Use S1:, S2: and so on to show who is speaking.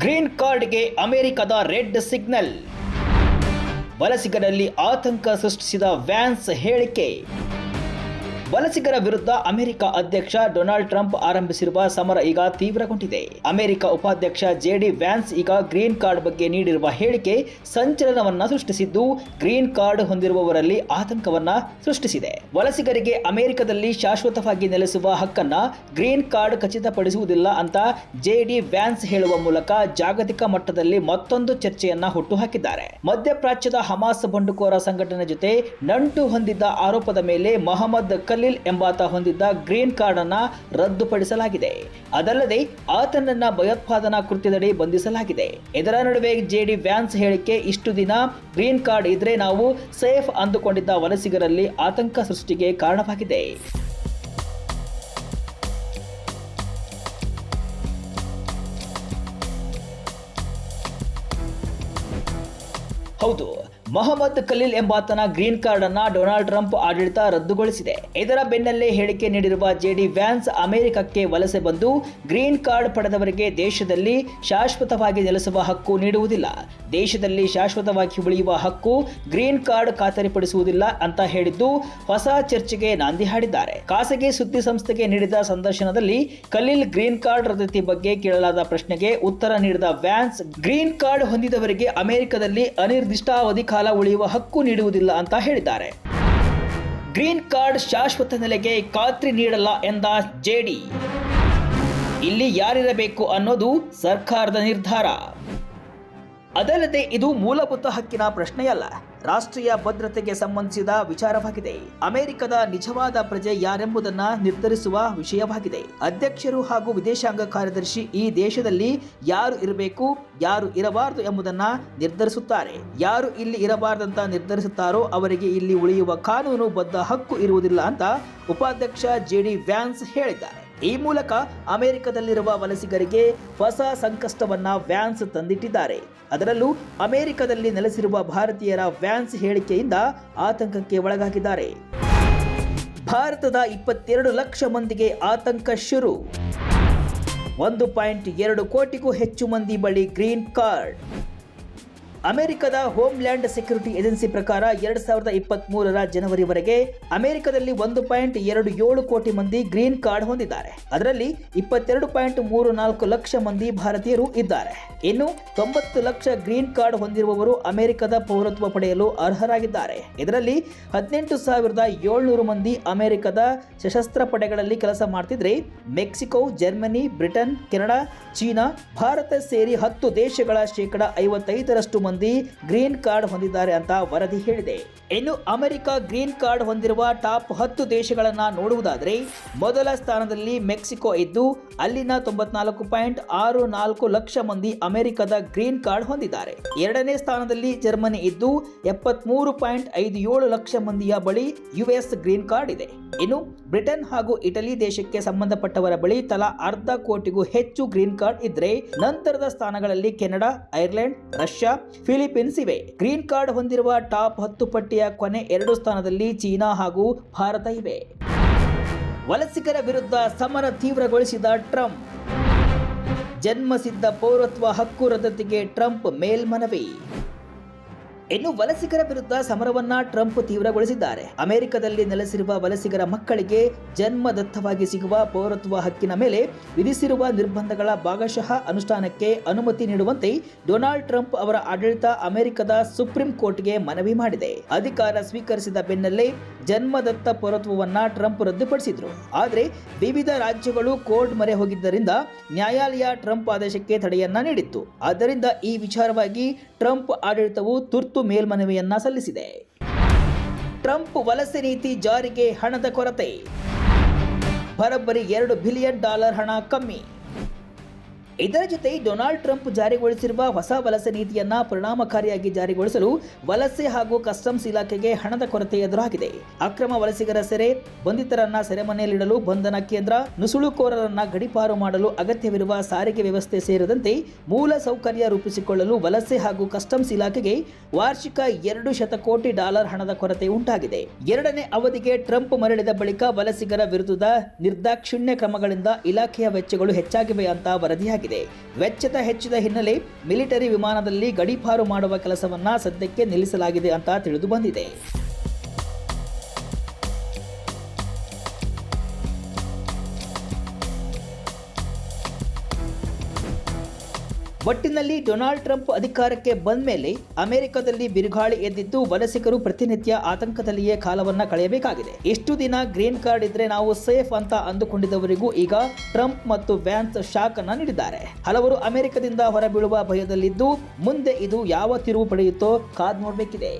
S1: Green ಕಾರ್ಡ್ಗೆ ಅಮೆರಿಕದ red signal. ವಲಸಿಗರಲ್ಲಿ ಆತಂಕ ಸೃಷ್ಟಿಸಿದ ವ್ಯಾನ್ಸ್ ಹೇಳಿಕೆ. ವಲಸಿಗರ ವಿರುದ್ಧ ಅಮೆರಿಕ ಅಧ್ಯಕ್ಷ ಡೊನಾಲ್ಡ್ ಟ್ರಂಪ್ ಆರಂಭಿಸಿರುವ ಸಮರ ಈಗ ತೀವ್ರಗೊಂಡಿದೆ. ಅಮೆರಿಕ ಉಪಾಧ್ಯಕ್ಷ ಜೆಡಿ ವ್ಯಾನ್ಸ್ ಈಗ ಗ್ರೀನ್ ಕಾರ್ಡ್ ಬಗ್ಗೆ ನೀಡಿರುವ ಹೇಳಿಕೆ ಸಂಚಲನವನ್ನ ಸೃಷ್ಟಿಸಿದ್ದು, ಗ್ರೀನ್ ಕಾರ್ಡ್ ಹೊಂದಿರುವವರಲ್ಲಿ ಆತಂಕವನ್ನ ಸೃಷ್ಟಿಸಿದೆ. ವಲಸಿಗರಿಗೆ ಅಮೆರಿಕದಲ್ಲಿ ಶಾಶ್ವತವಾಗಿ ನೆಲೆಸುವ ಹಕ್ಕನ್ನ ಗ್ರೀನ್ ಕಾರ್ಡ್ ಖಚಿತಪಡಿಸುವುದಿಲ್ಲ ಅಂತ ಜೆಡಿ ವ್ಯಾನ್ಸ್ ಹೇಳುವ ಮೂಲಕ ಜಾಗತಿಕ ಮಟ್ಟದಲ್ಲಿ ಮತ್ತೊಂದು ಚರ್ಚೆಯನ್ನ ಹುಟ್ಟುಹಾಕಿದ್ದಾರೆ. ಮಧ್ಯಪ್ರಾಚ್ಯದ ಹಮಾಸ್ ಬಂಡುಕೋರ ಸಂಘಟನೆ ಜೊತೆ ನಂಟು ಹೊಂದಿದ್ದ ಆರೋಪದ ಮೇಲೆ ಮಹಮ್ಮದ್ ಖಲೀಲ್ ಎಂಬಾತ ಹೊಂದಿದ್ದ ಗ್ರೀನ್ ಕಾರ್ಡ್ ಅನ್ನ ರದ್ದುಪಡಿಸಲಾಗಿದೆ. ಅದಲ್ಲದೆ ಆತನನ್ನ ಭಯೋತ್ಪಾದನಾ ಕೃತ್ಯದಡಿ ಬಂಧಿಸಲಾಗಿದೆ. ಇದರ ನಡುವೆ ಜೆಡಿ ವ್ಯಾನ್ಸ್ ಹೇಳಿಕೆ, ಇಷ್ಟು ದಿನ ಗ್ರೀನ್ ಕಾರ್ಡ್ ಇದ್ರೆ ನಾವು ಸೇಫ್ ಅಂದುಕೊಂಡಿದ್ದ ವಲಸಿಗರಲ್ಲಿ ಆತಂಕ ಸೃಷ್ಟಿಗೆ ಕಾರಣವಾಗಿದೆ. ಹೌದು ಮೊಹಮ್ಮದ್ ಖಲೀಲ್ ಎಂಬಾತನ ಗ್ರೀನ್ ಕಾರ್ಡ್ ಅನ್ನ ಡೊನಾಲ್ಡ್ ಟ್ರಂಪ್ ಆಡಳಿತ ರದ್ದುಗೊಳಿಸಿದೆ. ಇದರ ಬೆನ್ನಲ್ಲೇ ಹೇಳಿಕೆ ನೀಡಿರುವ ಜೆಡಿ ವ್ಯಾನ್ಸ್ ಅಮೆರಿಕಕ್ಕೆ ವಲಸೆ ಬಂದು ಗ್ರೀನ್ ಕಾರ್ಡ್ ಪಡೆದವರಿಗೆ ದೇಶದಲ್ಲಿ ಶಾಶ್ವತವಾಗಿ ನೆಲೆಸುವ ಹಕ್ಕು ನೀಡುವುದಿಲ್ಲ. ದೇಶದಲ್ಲಿ ಶಾಶ್ವತವಾಗಿ ಉಳಿಯುವ ಹಕ್ಕು ಗ್ರೀನ್ ಕಾರ್ಡ್ ಖಾತರಿಪಡಿಸುವುದಿಲ್ಲ ಅಂತ ಹೇಳಿದ್ದು ಹೊಸ ಚರ್ಚೆಗೆ ನಾಂದಿ ಹಾಡಿದ್ದಾರೆ. ಖಾಸಗಿ ಸುದ್ದಿ ಸಂಸ್ಥೆಗೆ ನೀಡಿದ ಸಂದರ್ಶನದಲ್ಲಿ ಖಲೀಲ್ ಗ್ರೀನ್ ಕಾರ್ಡ್ ರದ್ದತಿ ಬಗ್ಗೆ ಕೇಳಲಾದ ಪ್ರಶ್ನೆಗೆ ಉತ್ತರ ನೀಡಿದ ವ್ಯಾನ್ಸ್, ಗ್ರೀನ್ ಕಾರ್ಡ್ ಹೊಂದಿದವರಿಗೆ ಅಮೆರಿಕದಲ್ಲಿ ಅನಿರ್ದಿಷ್ಟಾವಧಿ ಕಾಲ ಉಳಿಯುವ ಹಕ್ಕು ನೀಡುವುದಿಲ್ಲ ಅಂತ ಹೇಳಿದ್ದಾರೆ. ಗ್ರೀನ್ ಕಾರ್ಡ್ ಶಾಶ್ವತ ನೆಲೆಗೆ ಖಾತ್ರಿ ನೀಡಲ್ಲ ಎಂದ ಜೆಡಿ ಇಲ್ಲಿ ಯಾರಿರಬೇಕು ಅನ್ನೋದು ಸರ್ಕಾರದ ನಿರ್ಧಾರ. ಅದಲ್ಲದೆ ಇದು ಮೂಲಭೂತ ಹಕ್ಕಿನ ಪ್ರಶ್ನೆಯಲ್ಲ. ರಾಷ್ಟ್ರೀಯ ಭದ್ರತೆಗೆ ಸಂಬಂಧಿಸಿದ ವಿಚಾರವಾಗಿದೆ. ಅಮೆರಿಕದ ನಿಜವಾದ ಪ್ರಜೆ ಯಾರೆಂಬುದನ್ನ ನಿರ್ಧರಿಸುವ ವಿಷಯವಾಗಿದೆ. ಅಧ್ಯಕ್ಷರು ಹಾಗೂ ವಿದೇಶಾಂಗ ಕಾರ್ಯದರ್ಶಿ ಈ ದೇಶದಲ್ಲಿ ಯಾರು ಇರಬೇಕು, ಯಾರು ಇರಬಾರದು ಎಂಬುದನ್ನ ನಿರ್ಧರಿಸುತ್ತಾರೆ. ಯಾರು ಇಲ್ಲಿ ಇರಬಾರದಂತ ನಿರ್ಧರಿಸುತ್ತಾರೋ ಅವರಿಗೆ ಇಲ್ಲಿ ಉಳಿಯುವ ಕಾನೂನು ಬದ್ಧ ಹಕ್ಕು ಇರುವುದಿಲ್ಲ ಅಂತ ಉಪಾಧ್ಯಕ್ಷ ಜೆಡಿ ವ್ಯಾನ್ಸ್ ಹೇಳಿದ್ದಾರೆ. ಈ ಮೂಲಕ ಅಮೆರಿಕದಲ್ಲಿರುವ ವಲಸಿಗರಿಗೆ ಹೊಸ ಸಂಕಷ್ಟವನ್ನ ವ್ಯಾನ್ಸ್ ತಂದಿಟ್ಟಿದ್ದಾರೆ. ಅದರಲ್ಲೂ ಅಮೆರಿಕದಲ್ಲಿ ನೆಲೆಸಿರುವ ಭಾರತೀಯರ ವ್ಯಾನ್ಸ್ ಹೇಳಿಕೆಯಿಂದ ಆತಂಕಕ್ಕೆ ಒಳಗಾಗಿದ್ದಾರೆ. ಭಾರತದ ಇಪ್ಪತ್ತೆರಡು ಲಕ್ಷ ಮಂದಿಗೆ ಆತಂಕ ಶುರು. ಒಂದು ಪಾಯಿಂಟ್ ಎರಡು ಕೋಟಿಗೂ ಹೆಚ್ಚು ಮಂದಿ ಬಳಿ ಗ್ರೀನ್ ಕಾರ್ಡ್. ಅಮೆರಿಕದ ಹೋಮ್ಲ್ಯಾಂಡ್ ಸೆಕ್ಯೂರಿಟಿ ಏಜೆನ್ಸಿ ಪ್ರಕಾರ ಎರಡ್ ಸಾವಿರದ ಇಪ್ಪತ್ತ್ ಮೂರರ ಜನವರಿವರೆಗೆ ಅಮೆರಿಕದಲ್ಲಿ ಒಂದು ಪಾಯಿಂಟ್ ಎರಡು ಏಳು ಕೋಟಿ ಮಂದಿ ಗ್ರೀನ್ ಕಾರ್ಡ್ ಹೊಂದಿದ್ದಾರೆ. ಅದರಲ್ಲಿ ಇಪ್ಪತ್ತೆರಡು ಪಾಯಿಂಟ್ ಮೂರು ನಾಲ್ಕು ಲಕ್ಷ ಮಂದಿ ಭಾರತೀಯರು ಇದ್ದಾರೆ. ಇನ್ನು ತೊಂಬತ್ತು ಲಕ್ಷ ಗ್ರೀನ್ ಕಾರ್ಡ್ ಹೊಂದಿರುವವರು ಅಮೆರಿಕದ ಪೌರತ್ವ ಪಡೆಯಲು ಅರ್ಹರಾಗಿದ್ದಾರೆ. ಇದರಲ್ಲಿ ಹದಿನೆಂಟು ಸಾವಿರದ ಏಳ್ನೂರು ಮಂದಿ ಅಮೆರಿಕದ ಸಶಸ್ತ್ರ ಪಡೆಗಳಲ್ಲಿ ಕೆಲಸ ಮಾಡ್ತಿದ್ರೆ Mexico, Germany, Britain, Canada, China, Bharat ಸೇರಿ ಹತ್ತು ದೇಶಗಳ ಶೇಕಡ ಐವತ್ತೈದರಷ್ಟು ಗ್ರೀನ್ ಕಾರ್ಡ್ ಹೊಂದಿದ್ದಾರೆ ಅಂತ ವರದಿ ಹೇಳಿದೆ. ಇನ್ನು ಅಮೆರಿಕ ಗ್ರೀನ್ ಕಾರ್ಡ್ ಹೊಂದಿರುವ ಟಾಪ್ ಹತ್ತು ದೇಶಗಳನ್ನು ನೋಡುವುದಾದರೆ, ಮೊದಲ ಸ್ಥಾನದಲ್ಲಿ ಮೆಕ್ಸಿಕೋ ಇದ್ದು, ಅಲ್ಲಿನ ತೊಂಬತ್ನಾಲ್ಕು ಪಾಯಿಂಟ್ ಆರು ನಾಲ್ಕು ಲಕ್ಷ ಮಂದಿ ಅಮೆರಿಕದ ಗ್ರೀನ್ ಕಾರ್ಡ್ ಹೊಂದಿದ್ದಾರೆ. ಎರಡನೇ ಸ್ಥಾನದಲ್ಲಿ ಜರ್ಮನಿ ಇದ್ದು, ಎಪ್ಪತ್ಮೂರು ಪಾಯಿಂಟ್ ಐದು ಏಳು ಲಕ್ಷ ಮಂದಿಯ ಬಳಿ ಯುಎಸ್ ಗ್ರೀನ್ ಕಾರ್ಡ್ ಇದೆ. ಇನ್ನು ಬ್ರಿಟನ್ ಹಾಗೂ ಇಟಲಿ ದೇಶಕ್ಕೆ ಸಂಬಂಧಪಟ್ಟವರ ಬಳಿ ತಲಾ ಅರ್ಧ ಕೋಟಿಗೂ ಹೆಚ್ಚು ಗ್ರೀನ್ ಕಾರ್ಡ್ ಇದ್ರೆ ನಂತರದ ಸ್ಥಾನಗಳಲ್ಲಿ ಕೆನಡಾ, ಐರ್ಲೆಂಡ್, ರಷ್ಯಾ, ಫಿಲಿಪೀನ್ಸ್ ಇವೆ. ಗ್ರೀನ್ ಕಾರ್ಡ್ ಹೊಂದಿರುವ ಟಾಪ್ ಹತ್ತು ಪಟ್ಟಿಯ ಕೊನೆ ಎರಡು ಸ್ಥಾನದಲ್ಲಿ ಚೀನಾ ಹಾಗೂ ಭಾರತ ಇವೆ. ವಲಸಿಗರ ವಿರುದ್ಧ ಸಮರ ತೀವ್ರಗೊಳಿಸಿದ ಟ್ರಂಪ್. ಜನ್ಮಸಿದ್ಧ ಪೌರತ್ವ ಹಕ್ಕು ರದ್ದತಿಗೆ ಟ್ರಂಪ್ ಮೇಲ್ಮನವಿ. ಇನ್ನು ವಲಸಿಗರ ವಿರುದ್ಧ ಸಮರವನ್ನ ಟ್ರಂಪ್ ತೀವ್ರಗೊಳಿಸಿದ್ದಾರೆ. ಅಮೆರಿಕದಲ್ಲಿ ನೆಲೆಸಿರುವ ವಲಸಿಗರ ಮಕ್ಕಳಿಗೆ ಜನ್ಮದತ್ತವಾಗಿ ಸಿಗುವ ಪೌರತ್ವ ಹಕ್ಕಿನ ಮೇಲೆ ವಿಧಿಸಿರುವ ನಿರ್ಬಂಧಗಳ ಭಾಗಶಃ ಅನುಷ್ಠಾನಕ್ಕೆ ಅನುಮತಿ ನೀಡುವಂತೆ ಡೊನಾಲ್ಡ್ ಟ್ರಂಪ್ ಅವರ ಆಡಳಿತ ಅಮೆರಿಕದ ಸುಪ್ರೀಂ ಕೋರ್ಟ್ಗೆ ಮನವಿ ಮಾಡಿದೆ. ಅಧಿಕಾರ ಸ್ವೀಕರಿಸಿದ ಬೆನ್ನಲ್ಲೇ ಜನ್ಮದತ್ತ ಪೌರತ್ವವನ್ನು ಟ್ರಂಪ್ ರದ್ದುಪಡಿಸಿದ್ರು. ಆದರೆ ವಿವಿಧ ರಾಜ್ಯಗಳು ಕೋರ್ಟ್ ಮೊರೆ ಹೋಗಿದ್ದರಿಂದ ನ್ಯಾಯಾಲಯ ಟ್ರಂಪ್ ಆದೇಶಕ್ಕೆ ತಡೆಯನ್ನ ನೀಡಿತ್ತು. ಆದ್ದರಿಂದ ಈ ವಿಚಾರವಾಗಿ ಟ್ರಂಪ್ ಆಡಳಿತವು ತುರ್ತು ಮೇಲ್ಮನವಿಯನ್ನ ಸಲ್ಲಿಸಿದೆ. ಟ್ರಂಪ್ ವಲಸೆ ನೀತಿ ಜಾರಿಗೆ ಹಣದ ಕೊರತೆ. ಬರೋಬ್ಬರಿ ಎರಡು ಬಿಲಿಯನ್ ಡಾಲರ್ ಹಣ ಕಮ್ಮಿ. ಇದರ ಜೊತೆ ಡೊನಾಲ್ಡ್ ಟ್ರಂಪ್ ಜಾರಿಗೊಳಿಸಿರುವ ಹೊಸ ವಲಸೆ ನೀತಿಯನ್ನ ಪರಿಣಾಮಕಾರಿಯಾಗಿ ಜಾರಿಗೊಳಿಸಲು ವಲಸೆ ಹಾಗೂ ಕಸ್ಟಮ್ಸ್ ಇಲಾಖೆಗೆ ಹಣದ ಕೊರತೆ ಎದುರಾಗಿದೆ. ಅಕ್ರಮ ವಲಸಿಗರ ಸೆರೆ, ಬಂಧಿತರನ್ನ ಸೆರೆಮನೆಯಲ್ಲಿಡಲು ಬಂಧನ ಕೇಂದ್ರ, ನುಸುಳುಕೋರರನ್ನ ಗಡಿಪಾರು ಮಾಡಲು ಅಗತ್ಯವಿರುವ ಸಾರಿಗೆ ವ್ಯವಸ್ಥೆ ಸೇರಿದಂತೆ ಮೂಲ ಸೌಕರ್ಯ ರೂಪಿಸಿಕೊಳ್ಳಲು ವಲಸೆ ಹಾಗೂ ಕಸ್ಟಮ್ಸ್ ಇಲಾಖೆಗೆ ವಾರ್ಷಿಕ ಎರಡು ಶತಕೋಟಿ ಡಾಲರ್ ಹಣದ ಕೊರತೆ ಉಂಟಾಗಿದೆ. ಎರಡನೇ ಅವಧಿಗೆ ಟ್ರಂಪ್ ಮರಳಿದ ಬಳಿಕ ವಲಸಿಗರ ವಿರುದ್ಧದ ನಿರ್ದಾಕ್ಷಿಣ್ಯ ಕ್ರಮಗಳಿಂದ ಇಲಾಖೆಯ ವೆಚ್ಚಗಳು ಹೆಚ್ಚಾಗಿವೆ ಅಂತ ವರದಿಯಾಗಿದೆ. ಮಾಡಲಾಗಿದೆ ವೆಚ್ಚದ ಹೆಚ್ಚಿದ ಹಿನ್ನೆಲೆ ಮಿಲಿಟರಿ ವಿಮಾನದಲ್ಲಿ ಗಡೀಪಾರು ಮಾಡುವ ಕೆಲಸವನ್ನ ಸದ್ಯಕ್ಕೆ ನಿಲ್ಲಿಸಲಾಗಿದೆ ಅಂತ ತಿಳಿದು ಬಂದಿದೆ. ಒಟ್ಟಿನಲ್ಲಿ ಡೊನಾಲ್ಡ್ ಟ್ರಂಪ್ ಅಧಿಕಾರಕ್ಕೆ ಬಂದ ಮೇಲೆ ಅಮೆರಿಕದಲ್ಲಿ ಬಿರುಗಾಳಿ ಎದ್ದಿದ್ದು ವಲಸಿಗರು ಪ್ರತಿನಿತ್ಯ ಆತಂಕದಲ್ಲಿಯೇ ಕಾಲವನ್ನ ಕಳೆಯಬೇಕಾಗಿದೆ. ಎಷ್ಟು ದಿನ ಗ್ರೀನ್ ಕಾರ್ಡ್ ಇದ್ರೆ ನಾವು ಸೇಫ್ ಅಂತ ಅಂದುಕೊಂಡಿದ್ದವರಿಗೂ ಈಗ ಟ್ರಂಪ್ ಮತ್ತು ವ್ಯಾನ್ಸ್ ಶಾಕ್ ಅನ್ನ ನೀಡಿದ್ದಾರೆ. ಹಲವರು ಅಮೆರಿಕದಿಂದ ಹೊರಬೀಳುವ ಭಯದಲ್ಲಿದ್ದು ಮುಂದೆ ಇದು ಯಾವ ತಿರುವು ಪಡೆಯುತ್ತೋ ಕಾದ್ ನೋಡಬೇಕಿದೆ.